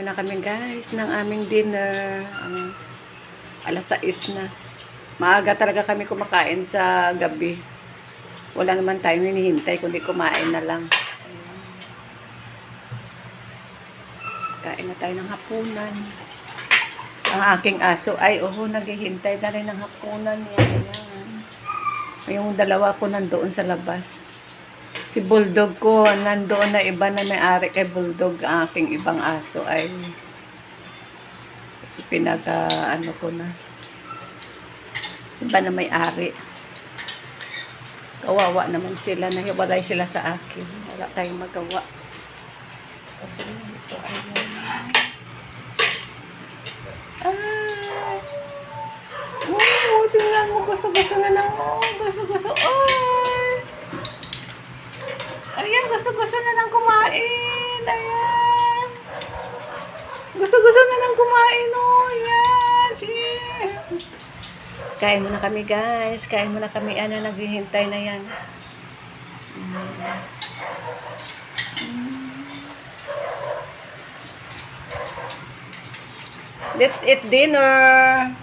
mo na kami guys ng aming dinner. Ang alas 6 na. Maaga talaga kami kumakain sa gabi. Wala naman tayo hinihintay kundi kumain na lang. Kain na tayo ng hapunan. Ang aking aso ay, oho, naghihintay na rin ng hapunan niya. Ayan. Yung dalawa ko nandoon sa labas. Si Bulldog ko, nandoon na iba na may-ari kay Bulldog, aking ibang aso ay pinaka, ano ko na, iba na may-ari. Kawawa naman sila, nahiwalay sila sa akin. Wala tayong magawa. Kasi ito ay Ay! Oh, tingnan mo, gusto-gusto na ng, oh, ay! Ayan, gusto-gusto na ng kumain. Ayan. Gusto-gusto na ng kumain, oh. Ayan. Sige. Kain muna kami, guys. Kain muna kami. Ano, naghihintay na yan. Mm. Let's eat dinner.